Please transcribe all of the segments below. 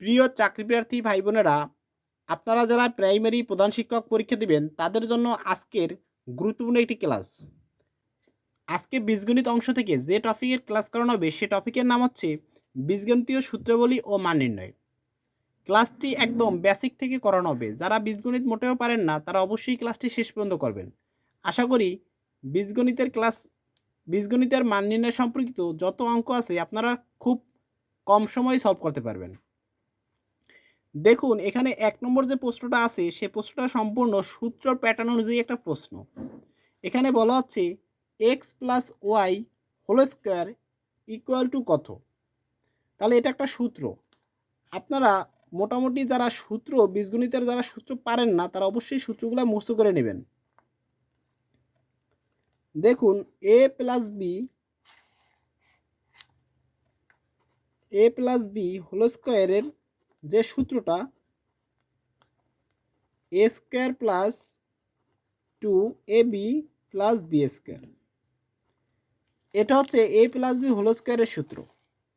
প্রিয় চাকরিপ্রার্থী ভাই বোনেরা আপনারা যারা প্রাইমারি প্রধান শিক্ষক পরীক্ষা দিবেন, তাদের জন্য আজকের গুরুত্বপূর্ণ একটি ক্লাস আজকে বীজগণিত অংশ থেকে যে টপিকের ক্লাস করানো হবে, সে টপিকের নাম হচ্ছে বীজগণিতীয় সূত্রাবলী ও মান নির্ণয়। ক্লাসটি একদম বেসিক থেকে করানো হবে। যারা বীজগণিত মোটেও পারেন না, তারা অবশ্যই ক্লাসটি শেষ পর্যন্ত করবেন। আশা করি বীজগণিতের ক্লাস বীজগণিতের মান নির্ণয় সম্পর্কিত যত অঙ্ক আছে, আপনারা খুব কম সময়ে সলভ করতে পারবেন। দেখুন, এখানে এক নম্বর যে প্রশ্নটা আছে, সে প্রশ্নটা সম্পূর্ণ সূত্র প্যাটার্ন অনুযায়ী একটা প্রশ্ন। এখানে বলা হচ্ছে X plus Y whole square equal to কত? তাহলে এটা একটা সূত্র। আপনারা মোটামুটি যারা সূত্র, বীজগণিতের যারা সূত্র পারেন না, তারা অবশ্যই সূত্রগুলো মুস্ত করে নেবেন। দেখুন A plus B A plus B whole স্কোয়ারের যে সূত্রটা A square plus two A B plus B square এটা হচ্ছে এ প্লাস বি হোল স্কোয়ারের সূত্র।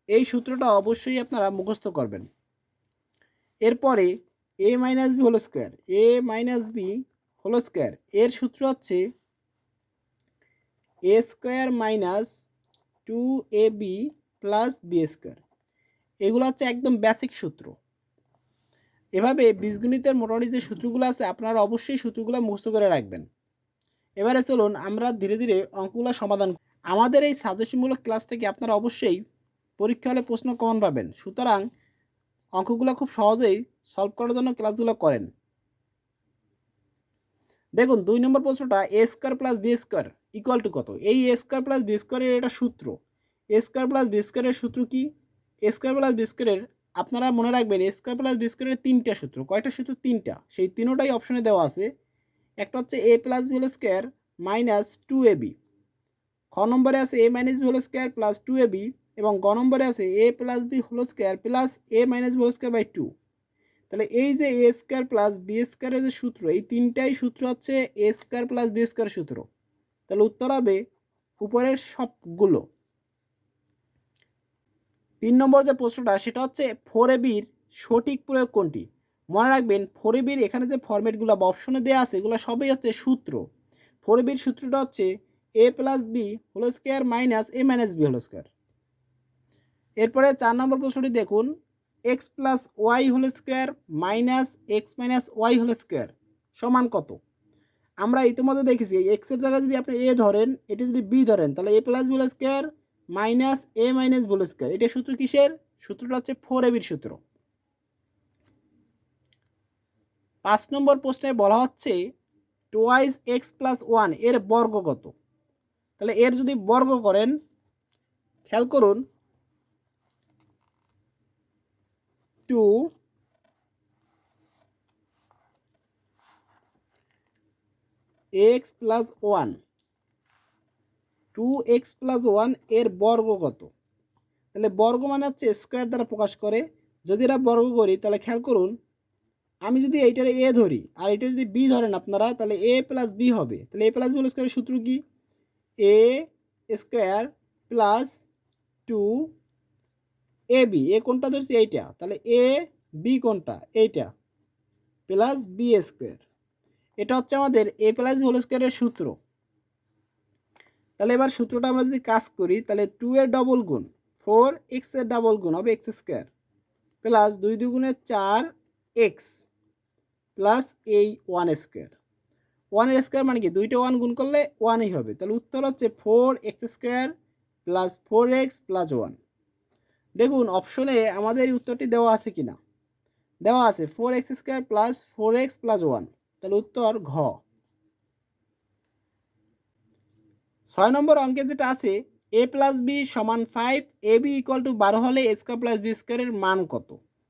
এই সূত্রটা অবশ্যই আপনারা মুখস্থ করবেন। এরপরে A minus B whole square A minus B whole square এর সূত্র হচ্ছে A square minus two A B plus B square এগুলো হচ্ছে একদম বেসিক সূত্র। এভাবে বীজগণিতের মোটামুটি যে সূত্রগুলো আছে, আপনারা অবশ্যই সূত্রগুলো মুখস্থ করে রাখবেন। এবারে চলুন আমরা ধীরে ধীরে অঙ্কগুলো সমাধান আমাদের এই সাজেশনমূলক ক্লাস থেকে আপনারা অবশ্যই পরীক্ষা হলে প্রশ্ন কমন পাবেন। সুতরাং অঙ্কগুলো খুব সহজেই সলভ করার জন্য ক্লাসগুলো করেন। দেখুন, দুই নম্বর প্রশ্নটা A square plus B square equal to কত? এই এ স্কোয়ার প্লাস বি স্কোয়ারের এটা সূত্র। এ স্কোয়ার প্লাস বি স্কোয়ারের সূত্র কি? এ স্কোয়ার প্লাস বি স্কোয়ারের আপনারা মনে রাখবেন স্কোয়ার প্লাস বি স্কোয়ারের তিনটা সূত্র। কয়টা সূত্র? তিনটা। সেই তিনোটাই অপশনে দেওয়া আছে। একটা হচ্ছে A plus B whole square minus two A B খ নম্বরে আছে A minus B whole square plus two A B এবং গ নম্বরে আছে A plus B whole square plus A minus B whole square by two তাহলে এই যে এ স্কোয়ার প্লাস বি স্কোয়ারের যে সূত্র, এই তিনটাই সূত্র হচ্ছে A square plus B square সূত্র। তাহলে উত্তর হবে উপরের সবগুলো। তিন নম্বর যে প্রশ্নটা, সেটা হচ্ছে ফোর এবির সঠিক প্রয়োগ কোনটি? মনে রাখবেন ফোর এবির এখানে যে ফরম্যাটগুলো বা অপশনে দেওয়া আছে, এগুলো সবই হচ্ছে সূত্র। ফোর এ বির সূত্রটা হচ্ছে A plus B whole square minus A minus B whole square এরপরে চার নম্বর প্রশ্নটি দেখুন X plus Y whole square minus X minus Y whole square সমান কত? আমরা ইতিমধ্যে দেখেছি এক্সের জায়গায় যদি আপনি এ ধরেন, এটি যদি বি ধরেন, তাহলে A plus B whole square minus A minus whole square. এটা সূত্র কিসের? সূত্রটা হচ্ছে ফোর এবির সূত্র। পাঁচ নম্বর প্রশ্নে বলা হচ্ছে টোয়াইস এক্স প্লাস ওয়ানের বর্গ কত? তাহলে এর যদি বর্গ করেন, খেয়াল করুন two X plus one two X plus ওয়ানের বর্গ কত? তাহলে বর্গ মানে হচ্ছে স্কোয়ার দ্বারা প্রকাশ করে। যদি এটা বর্গ করি, তাহলে খেয়াল করুন, আমি যদি এইটার এ ধরি, আর এটা যদি বি ধরেন আপনারা, তাহলে এ প্লাস বি হবে। তাহলে এ প্লাস বি স্কোয়ারের সূত্র কি? A square plus two A B A কোনটা ধরছি? এইটা। তাহলে এ বি কোনটা? এইটা। প্লাস বি স্কোয়ার এটা হচ্ছে আমাদের এ প্লাস বি হোল স্কোয়ারের সূত্র। তাহলে এবার সূত্রটা আমরা যদি কাজ করি, তাহলে টু এর ডবল গুণ ফোর এক্সের ডাবল গুণ হবে এক্স স্কোয়ার প্লাস দুই দুগুণে চার এক্স প্লাস এই ওয়ান স্কোয়ার ওয়ানের স্কোয়ার মানে কি? দুইটা ওয়ান গুণ করলে ওয়ানই হবে। তাহলে উত্তর হচ্ছে four X square plus four X plus one দেখুন অপশনে আমাদের উত্তরটি দেওয়া আছে কি না দেওয়া আছে four X square plus four X plus one তাহলে উত্তর ঘ। ছয় নম্বর অঙ্কে যেটা আছে এ প্লাস বি সমান five A B equal to বারো হলে এ স্কোয়ার প্লাস বি স্কোয়ারের মান কত?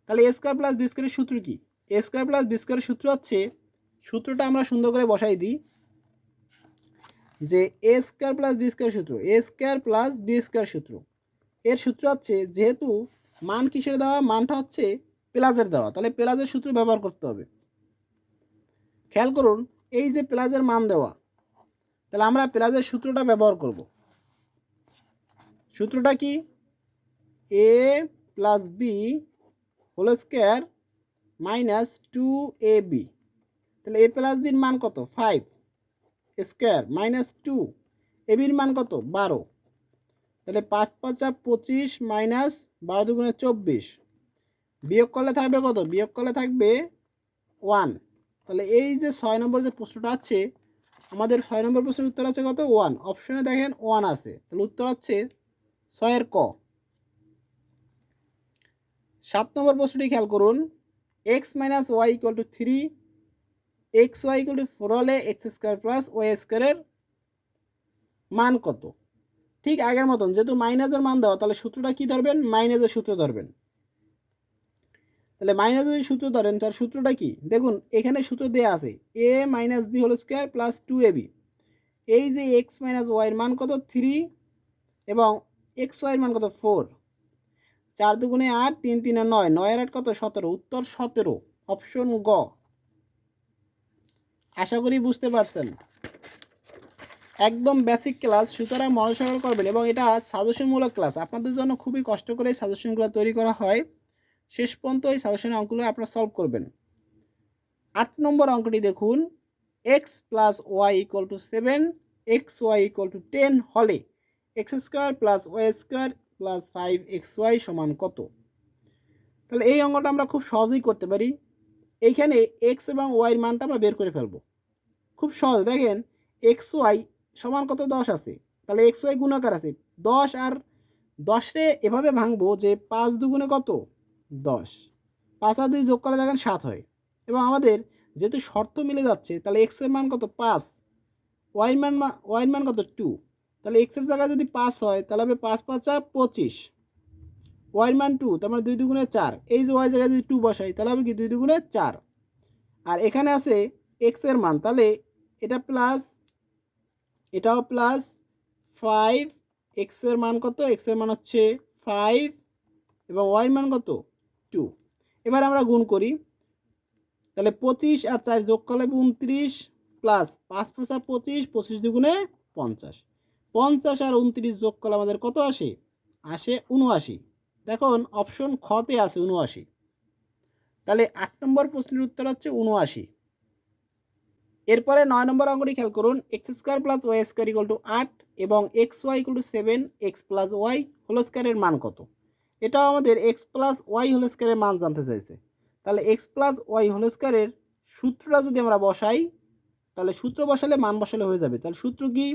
তাহলে এ স্কোয়ার প্লাস বি স্কোয়ারের সূত্র কি? এ স্কোয়ার প্লাস বি স্কোয়ারের সূত্র হচ্ছে, সূত্রটা আমরা সুন্দর করে বসাই দিই, যে A square plus B square সূত্র A square plus B square সূত্র। এর সূত্র হচ্ছে, যেহেতু মান কিসের দেওয়া? মানটা হচ্ছে প্লাজের দেওয়া। তাহলে প্লাজের সূত্র ব্যবহার করতে হবে। খেয়াল করুন, এই যে প্লাজের মান দেওয়া তাহলে আমরা প্লাজের সূত্রটা ব্যবহার করব। সূত্রটা কি? A plus B whole square minus two A B তাহলে এ প্লাস বির মান কত? Five square minus two A বির মান কত? বারো। তাহলে পাঁচ পাঁচা পঁচিশ মাইনাস বারো দুগুণে চব্বিশ। বিয়োগ করলে থাকবে কত? বিয়োগ করলে থাকবে ওয়ান তাহলে এই যে ছয় নম্বর যে প্রশ্নটা আছে আমাদের ছয় নম্বর প্রশ্নের উত্তর আছে কত? ওয়ান অপশনে দেখেন ওয়ান আছে। তাহলে উত্তর হচ্ছে ছয়ের ক। সাত নম্বর প্রশ্নটি খেয়াল করুন। X minus Y equal to three X Y equal to four হলে এক্স স্কোয়ার প্লাস ওয়াই স্কোয়ারের মান কত? ঠিক আগের মতন, যেহেতু মাইনাসের মান দেওয়া, তাহলে সূত্রটা কি ধরবেন? মাইনাসের সূত্র ধরবেন। তাহলে মাইনাস যদি সূত্র ধরেন তার সূত্রটা কি? দেখুন, এখানে সূত্র দেওয়া আছে A minus B whole square plus two A B এই যে এক্স মাইনাস ওয়াইয়ের মান কত? থ্রি এবং এক্স ওয়াইয়ের মান কত? ফোর চার দুগুণে আট, তিন, তিনে নয়। নয়ের আট কত? সতেরো। উত্তর সতেরো। অপশন গ। আশা করি বুঝতে পারছেন। একদম বেসিক ক্লাস সুতরাং মনোসহকার করবেন এবং এটা সাজেশনমূলক ক্লাস আপনাদের জন্য খুবই কষ্ট করে সাজেশনগুলো তৈরি করা হয়। শেষ পর্যন্ত এই সাজেশনের অঙ্কগুলো আপনারা সলভ করবেন। আট নম্বর অঙ্কটি দেখুন X plus Y equal to seven X Y equal to ten হলে X square plus Y square plus five X Y সমান কত? তাহলে এই অঙ্কটা আমরা খুব সহজেই করতে পারি। এইখানে এক্স এবং ওয়াইয়ের মানটা আমরা বের করে ফেলব। খুব সহজ, দেখেন এক্স ওয়াই সমান কত? দশ আছে। তাহলে এক্স ওয়াই গুণাকার আছে। দশ আর দশে এভাবে ভাঙবো যে পাঁচ দুগুণে কত? দশ। পাঁচ আর দুই যোগ করে দেখেন সাত হয়। এবং আমাদের যেহেতু শর্ত মিলে যাচ্ছে, তাহলে এক্সের মান কত? পাঁচ। ওয়াইয়ের মান ওয়াইয়ের মান কত? টু তাহলে এক্সের জায়গায় যদি পাঁচ হয়, তাহলে হবে পাঁচ পাঁচা পঁচিশ। ওয়াইয়ের মান টু তার মানে দুই দুগুণে চার। এই যে ওয়াই জায়গায় যদি টু বসাই, তাহলে হবে কি? দুই দুগুণে চার। আর এখানে আছে এক্সের মান, তাহলে এটা প্লাস এটাও প্লাস ফাইভ এক্সের মান কত? এক্সের মান হচ্ছে ফাইভ এবং ওয়াই মান কত? টু। এবার আমরা গুণ করি। তাহলে পঁচিশ আর চার যোগ করলে উনত্রিশ প্লাস পাঁচ পাঁচা পঁচিশ পঁচিশ দুগুণে পঞ্চাশ। পঞ্চাশ আর উনত্রিশ যোগ করলে আমাদের কত আসে? আসে উনআশি দেখুন অপশন খতে আছে উনআশি তাহলে আট নম্বর প্রশ্নের উত্তর হচ্ছে উনআশি এরপরে নয় নম্বর অঙ্কটি খেয়াল করুন। X square plus Y square equal to আট এবং X Y equal to seven X plus Y whole স্কোয়ারের মান কত? এটাও আমাদের এক্স প্লাস ওয়াই হোল স্কোয়ারের মান জানতে চাইছে। তাহলে এক্স প্লাস ওয়াই হোল স্কোয়ারের সূত্রটা যদি আমরা বসাই, তাহলে সূত্র বসালে মান বসালে হয়ে যাবে। তাহলে সূত্র কি?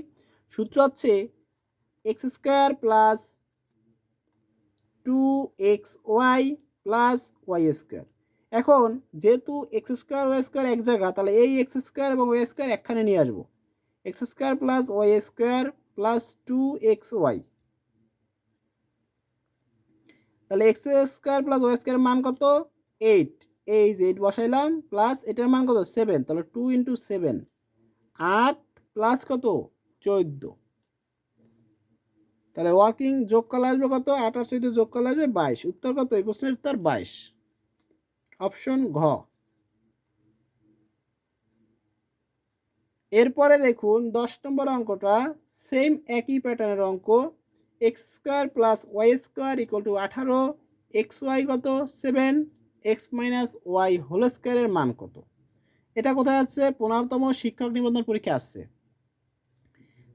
সূত্র হচ্ছে X square plus two X Y plus Y square এখন যেহেতু এক্স স্কোয়ার ওয়াই স্কোয়ার এক জায়গা, তাহলে এই এক্স স্কোয়ার এবং ওয়াই স্কোয়ার একখানে নিয়ে আসব। X square plus Y square plus two X Y তাহলে X square plus Y square মান কত? এইট এই যে এইট বসাইলাম প্লাস এটার মান কত? সেভেন তাহলে টু ইন্টু সেভেন আট প্লাস কত? চোদ্দ। তাহলে ওয়ার্কিং যোগ করলে আসবে কত? আট আর চোদ্দ যোগ করলে আসবে বাইশ। উত্তর কত? এই প্রশ্নের উত্তর বাইশ। অপশন ঘ। এরপরে দেখুন, দশ নম্বর অঙ্কটা সেম একই প্যাটার্নের অঙ্ক X square plus Y square equal to আঠারো, এক্স ওয়াই কত? Seven X minus Y whole স্কোয়ারের মান কত? এটা কোথায় আছে পনেরোতম শিক্ষক নিবন্ধন পরীক্ষা আসছে।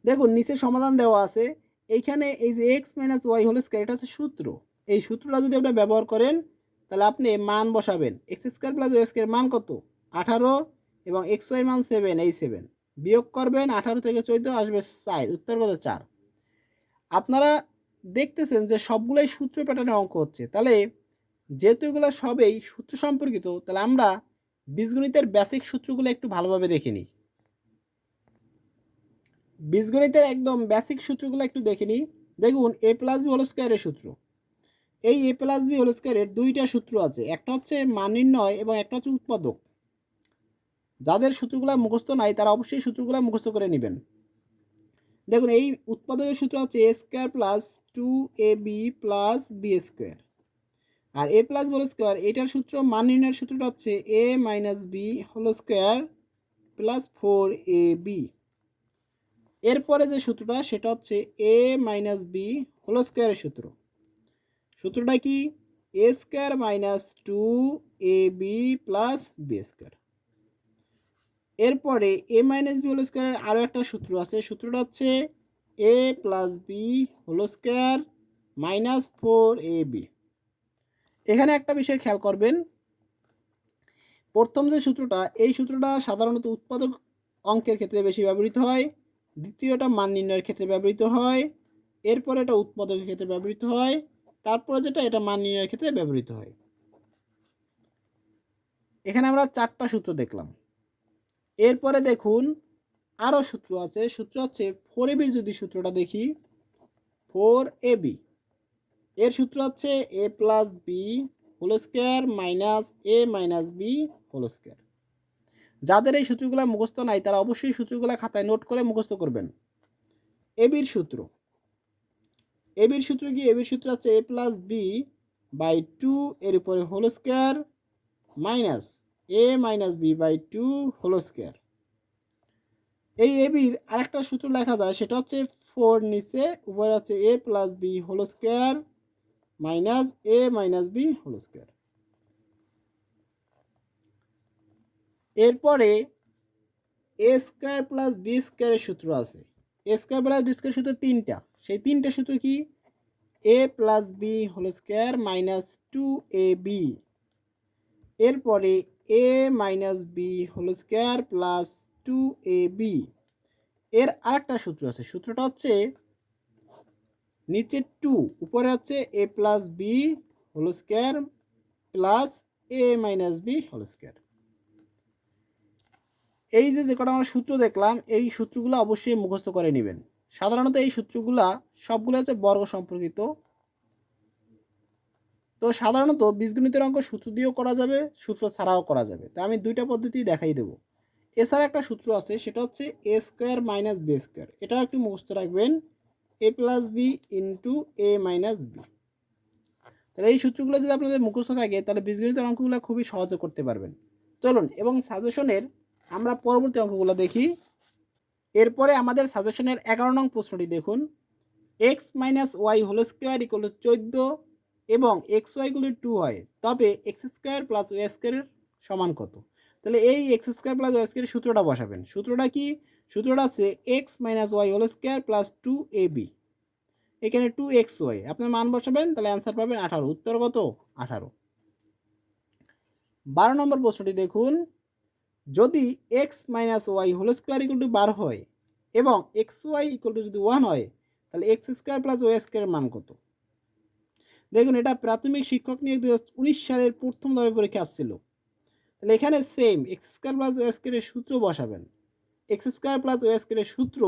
দেখুন, নিচে সমাধান দেওয়া আছে। এইখানে এই যে X minus Y whole square এটা হচ্ছে সূত্র। এই সূত্রটা যদি আপনি ব্যবহার করেন, তাহলে আপনি মান বসাবেন। X square plus Y square মান কত? আঠারো এবং এক্স ওয়াই মান সেভেন এই সেভেন বিয়োগ করবেন, আঠারো থেকে চোদ্দ আসবে চার। উত্তর কত? চার। আপনারা দেখতেছেন যে সবগুলোই সূত্র প্যাটার্নের অঙ্ক হচ্ছে। তাহলে যেহেতু এগুলো সবেই সূত্র সম্পর্কিত, তাহলে আমরা বীজগণিতের বেসিক সূত্রগুলো একটু ভালোভাবে দেখে নিই। বীজগণিতের একদম বেসিক সূত্রগুলো একটু দেখে নিই। দেখুন এ প্লাস বি হোল স্কোয়ারের সূত্র। এই এ প্লাস বি হোল স্কোয়ারের দুইটা সূত্র আছে। একটা হচ্ছে মান নির্ণয় এবং একটা হচ্ছে উৎপাদক। যাদের সূত্রগুলো মুখস্থ নাই, তারা অবশ্যই সূত্রগুলো মুখস্থ করে নেবেন। দেখুন, এই উৎপাদকের সূত্র হচ্ছে A square plus two A B plus B square R A plus whole square এটার সূত্র, মান নির্ণয়ের সূত্রটা হচ্ছে A minus B whole square plus four A B এরপরে যে সূত্রটা, সেটা হচ্ছে এ মাইনাস বি হোল স্কোয়ারের সূত্র। সূত্রটা কি? A square minus two A B plus B square এরপরে এ মাইনাস বি হোল স্কোয়ারের আরও একটা সূত্র আছে। সূত্রটা হচ্ছে A plus B whole square minus four A B এখানে একটা বিষয় খেয়াল করবেন, প্রথম যে সূত্রটা, এই সূত্রটা সাধারণত উৎপাদক অঙ্কের ক্ষেত্রে বেশি ব্যবহৃত হয়, দ্বিতীয়টা মান নির্ণয়ের ক্ষেত্রে ব্যবহৃত হয়, এরপরে এটা উৎপাদকের ক্ষেত্রে ব্যবহৃত হয়, তারপরে যেটা, এটা মান নির্ণয়ের ক্ষেত্রে ব্যবহৃত হয়। এখানে আমরা চারটা সূত্র দেখলাম। এরপরে দেখুন আরও সূত্র আছে। সূত্র হচ্ছে ফোর এবির যদি সূত্রটা দেখি ফোর এ বি এর সূত্র হচ্ছে A plus B whole square minus A minus B whole square যাদের এই সূত্রগুলো মুখস্থ নাই, তারা অবশ্যই সূত্রগুলো খাতায় নোট করে মুখস্থ করবেন। এবির সূত্র। এবির সূত্র কি? এবির সূত্র হচ্ছে A plus B by two এর উপরে whole square minus A minus B by two whole square এই এবির আরেকটা সূত্র লেখা যায়, সেটা হচ্ছে ফোর নিচে, উপরে হচ্ছে A plus B whole square minus A minus B whole square এরপরে এ স্কোয়ার প্লাস বি স্কোয়ারের সূত্র আছে। A square plus B square সূত্র তিনটা। সেই তিনটা সূত্র কি? A plus B whole square minus two A B এরপরে A minus B whole square plus two A B এর আরেকটা সূত্র আছে, সূত্রটা হচ্ছে নিচে টু উপরে হচ্ছে A plus B whole square plus A minus B whole square এই যে যে কটা আমরা সূত্র দেখলাম, এই সূত্রগুলো অবশ্যই মুখস্থ করে নেবেন। সাধারণত এই সূত্রগুলা সবগুলো হচ্ছে বর্গ সম্পর্কিত। তো সাধারণত বীজগণিতের অঙ্ক সূত্র দিয়েও করা যাবে, সূত্র ছাড়াও করা যাবে। তো আমি দুইটা পদ্ধতি দেখাই দেবো। এছাড়া একটা সূত্র আছে, সেটা হচ্ছে A square minus B square এটাও একটু মুখস্থ রাখবেন A plus B into A minus B তাহলে এই সূত্রগুলো যদি আপনাদের মুখস্থ থাকে, তাহলে বীজগণিতের অঙ্কগুলো খুবই সহজে করতে পারবেন। চলুন, এবং সাজেশনের আমরা পরবর্তী অঙ্কগুলো দেখি। এরপরে আমাদের সাজেশনের এগারো নং প্রশ্নটি দেখুন। X minus Y whole square equal চোদ্দ এবং এক্স ওয়াইগুলি টু হয় তবে এক্স স্কোয়ার প্লাস ওয়াই স্কোয়ারের সমান কত? তাহলে এই এক্স স্কোয়ার প্লাস ওয়াই স্কোয়ারের সূত্রটা বসাবেন। সূত্রটা কি? সূত্রটা আছে X minus Y whole square plus two A B এখানে টু এক্স ওয়াই আপনার মান বসাবেন, তাহলে অ্যান্সার পাবেন আঠারো। উত্তর কত? আঠারো। বারো নম্বর প্রশ্নটি দেখুন। যদি X minus Y whole square equal to বারো হয় এবং এক্স ওয়াই ইকুয়াল টু যদি ওয়ান হয়, তাহলে এক্স স্কোয়ার প্লাস ওয়াই স্কোয়ারের মান কত? দেখুন, এটা প্রাথমিক শিক্ষক নিয়োগ দু সালের প্রথম দাবি পরীক্ষা আসছিল। তাহলে এখানে same X square plus Y স্কোয়ারের সূত্র বসাবেন। এক্স স্কোয়ার প্লাস ওয়াই স্কোয়ারের সূত্র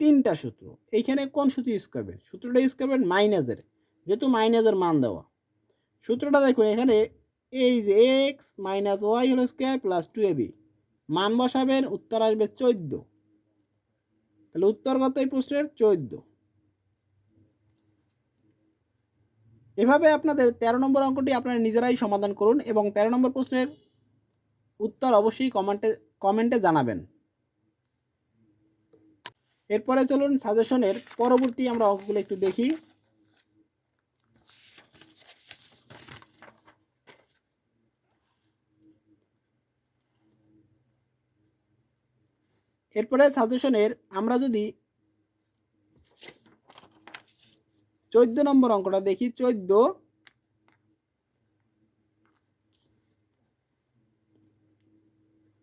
তিনটা সূত্র। এইখানে কোন সূত্র ইউজ করবেন? সূত্রটা ইউজ করবেন মাইনাসের যেহেতু মাইনাসের মান দেওয়া। সূত্রটা দেখুন, এখানে এই যে X minus Y whole square plus two A B মান বসাবেন, উত্তর আসবে চোদ্দ। তাহলে উত্তর কত এই প্রশ্নের? চোদ্দ। এভাবে আপনাদের তেরো নম্বর অঙ্কটি আপনারা নিজেরাই সমাধান করুন এবং তেরো নম্বর প্রশ্নের উত্তর অবশ্যই কমেন্টে কমেন্টে জানাবেন। এরপরে চলুন সাজেশনের পরবর্তী আমরা অঙ্কগুলো একটু দেখি। এরপরে সাজেশনের আমরা যদি চোদ্দ নম্বর অঙ্কটা দেখি, চোদ্দ।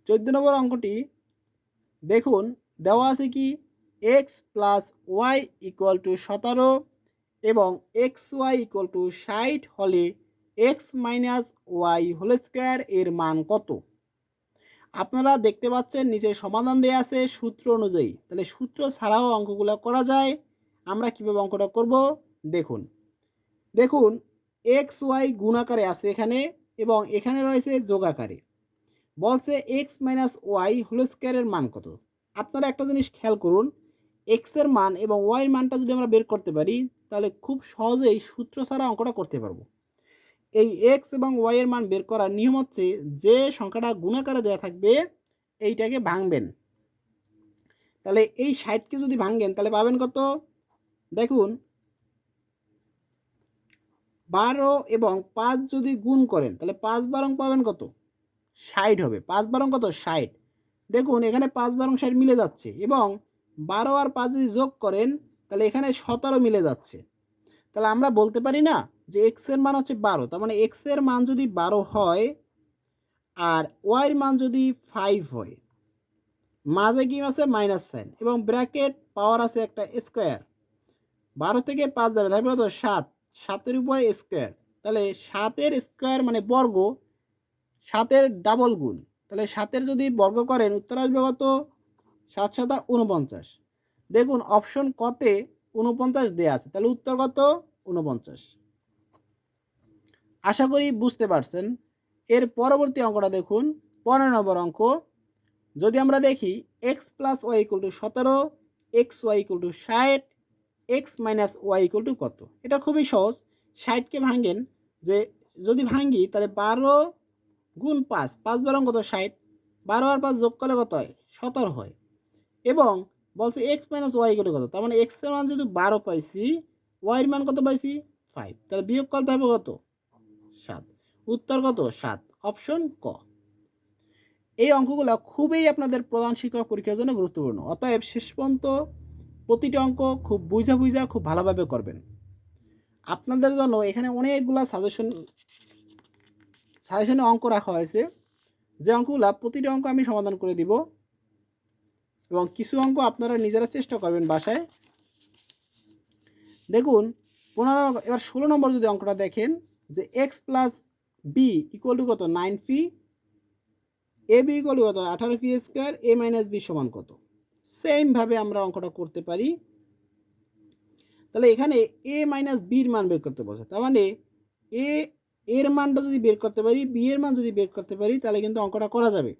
চোদ্দ নম্বর অঙ্কটি, দেখুন, দেওয়া আছে কি? X plus Y equal to সতেরো এবং এক্স ওয়াই ইকুয়াল টু ষাট হলে X minus Y whole square এর মান কত? আপনারা দেখতে পাচ্ছেন, নিচে সমাধান দেওয়া আছে সূত্র অনুযায়ী। তাহলে সূত্র ছাড়াও অঙ্কগুলো করা যায়। আমরা কীভাবে অঙ্কটা করব? দেখুন। দেখুন এক্স ওয়াই গুণাকারে আছে এখানে এবং এখানে রয়েছে যোগাকারে বলছে এক্স মাইনাস ওয়াই হোল স্কোয়ারের মান কত? আপনারা একটা জিনিস খেয়াল করুন এক্সের মান এবং ওয়াইয়ের মানটা যদি আমরা বের করতে পারি, তাহলে খুব সহজেই সূত্র ছাড়া অঙ্কটা করতে পারব। এই এক্স এবং ওয়াইয়ের মান বের করার নিয়ম হচ্ছে যে সংখ্যাটা গুণাকারে দেওয়া থাকবে, এইটাকে ভাঙবেন। তাহলে এই ষাটকে যদি ভাঙেন, তাহলে পাবেন কত? দেখুন বারো এবং পাঁচ যদি গুণ করেন, তাহলে পাঁচ বারং পাবেন কত? ষাট হবে। পাঁচ বারং কত? ষাট। দেখুন, এখানে পাঁচ বারং ষাট মিলে যাচ্ছে এবং বারো আর পাঁচ যদি যোগ করেন, তাহলে এখানে সতেরো মিলে যাচ্ছে। তাহলে আমরা বলতে পারি না যে এক্সের মান হচ্ছে বারো, তার মানে এক্সের মান যদি বারো হয় আর ওয়াইয়ের মান যদি ফাইভ হয়। মাঝে কি আছে? মাইনাস সাইন এবং ব্র্যাকেট পাওয়ার আছে একটা স্কোয়ার বারো থেকে পাঁচ যাবে, তাহলে কত? সাত। সাতের উপরে স্কোয়ার তাহলে সাতের স্কোয়ার মানে বর্গ, সাতের ডাবল গুণ, তাহলে সাতের যদি বর্গ করেন, উত্তর আসবে কত? সাত সাতা উনপঞ্চাশ দেখুন অপশন কতে উনপঞ্চাশ দেওয়া আছে, তাহলে উত্তর কত? উনপঞ্চাশ আশা করি বুঝতে পারছেন। এর পরবর্তী অঙ্কটা দেখুন পনেরো নম্বর অঙ্ক। যদি আমরা দেখি X plus Y equal to সতেরো এক্স ওয়াই ইকুয়াল টু ষাট X minus Y equal to কত? এটা খুবই সহজ। ষাটকে ভাঙেন, যে যদি ভাঙ্গি, তাহলে বারো গুণ পাঁচ পাঁচ বারো কত ষাট? বারো আর পাঁচ যোগ করলে কত হয়? সতেরো হয়। এবং বলছে এক্স মাইনাস ওয়াই ইকুয়াল কত? তার মানে এক্সের মান যদি বারো পাইছি ওয়াইয়ের মান কত পাইছি? ফাইভ তাহলে বিয়োগ করতে হবে কত? সাত। উত্তর কত? সাত। অপশন ক। এই অঙ্কগুলো খুবই আপনাদের প্রধান শিক্ষক পরীক্ষার জন্য গুরুত্বপূর্ণ। অতএব শেষ পর্যন্ত প্রতিটি অঙ্ক খুব বুঝা বুঝা, খুব ভালোভাবে করবেন। আপনাদের জন্য এখানে অনেকগুলা সাজেশন সাজেশনে অঙ্ক রাখা হয়েছে। যে অঙ্কগুলো প্রতিটি অঙ্ক আমি সমাধান করে দিব এবং কিছু অঙ্ক আপনারা নিজেরা চেষ্টা করবেন বাসায়। দেখুন, পনেরো এবার ষোলো নম্বর যদি অঙ্কটা দেখেন, যে X plus B equal to কত? Nine P A B equal to কত? আঠারো P square A minus B সমান কত? সেমভাবে আমরা অঙ্কটা করতে পারি। তাহলে এখানে এ মাইনাস বির মান বের করতে বলছে তার মানে এ এর মানটা যদি বের করতে পারি বি এর মান যদি বের করতে পারি, তাহলে কিন্তু অঙ্কটা করা যাবে।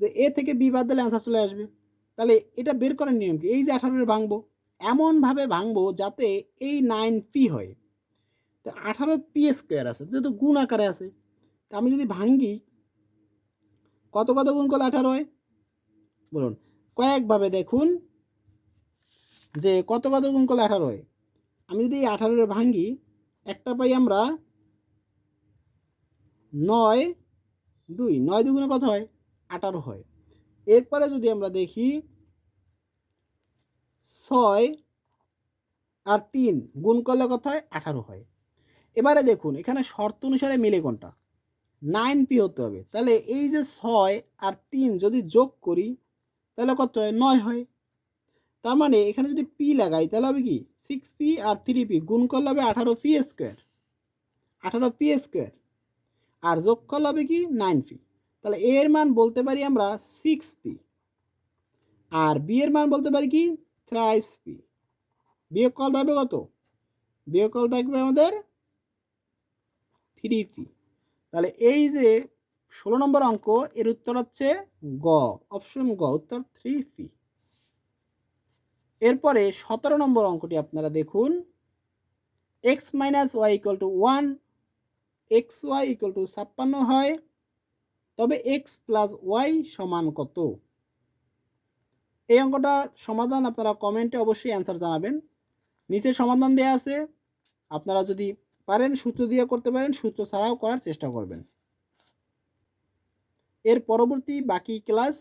যে এ থেকে বি বাদ দিলে অ্যান্সার চলে আসবে। তাহলে এটা বের করার নিয়ম কি? এই যে আঠারোরে ভাঙবো এমনভাবে ভাঙবো যাতে এই নাইন পি হয়। তো আঠারো পি স্কোয়ার আছে, যেহেতু গুণ আকারে আছে। তা আমি যদি ভাঙ্গি, কত কত গুণ করলে আঠারো হয়? বলুন, কয়েকভাবে দেখুন যে কত কত গুণ করলে আঠারো হয়। আমি যদি এই আঠারোরে ভাঙ্গি, একটা পাই আমরা নয়, দুই, নয় দুগুণে কত হয়? আঠারো হয়। এরপরে যদি আমরা দেখি ছয় আর তিন গুণ করলে কত হয়? আঠারো হয়। এবারে দেখুন, এখানে শর্ত অনুসারে মিলে কোনটা? নাইন পি হতে হবে। তাহলে এই যে ছয় আর তিন যদি যোগ করি তাহলে কত হয়? নয় হয়। তার মানে এখানে যদি পি লাগাই, তাহলে হবে কি? সিক্স পি আর থ্রি পি গুণ করলে হবে আঠারো পি স্কোয়ার আঠারো পি স্কোয়ার আর যোগ করলে হবে কি? নাইন পি তাহলে এর মান বলতে পারি আমরা সিক্স পি আর বি এর মান বলতে পারি কি? থ্রাইস পি বিয়োগ কল থাকবে কত? বিয়োগ কল থাকবে আমাদের থ্রি পি তাহলে এই যে ষোলো নম্বর অঙ্ক, এর উত্তর হচ্ছে গ, অপশন গ, উত্তর থ্রি পি এরপরে সতেরো নম্বর অঙ্কটি আপনারা দেখুন। X minus Y equal to one X Y equal to ছাপ্পান্ন হয়, তবে এক্স প্লাস ওয়াই সমান কত? এই অঙ্কটার সমাধান আপনারা কমেন্টে অবশ্যই অ্যান্সার জানাবেন। নিচে সমাধান দেওয়া আছে। আপনারা যদি পারেন, সূত্র দিয়ে করতে পারেন, সূত্র ছাড়াও করার চেষ্টা করবেন। এর পরবর্তী বাকি ক্লাস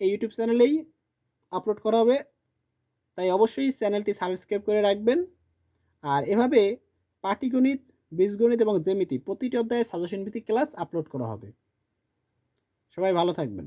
এই ইউটিউব চ্যানেলেই আপলোড করা হবে। তাই অবশ্যই চ্যানেলটি সাবস্ক্রাইব করে রাখবেন। আর এভাবে পাটিগণিত, বীজগণিত এবং জেমিতি প্রতিটি অধ্যায়ে সাজেশন ভিত্তিক ক্লাস আপলোড করা হবে। সবাই ভালো থাকবেন।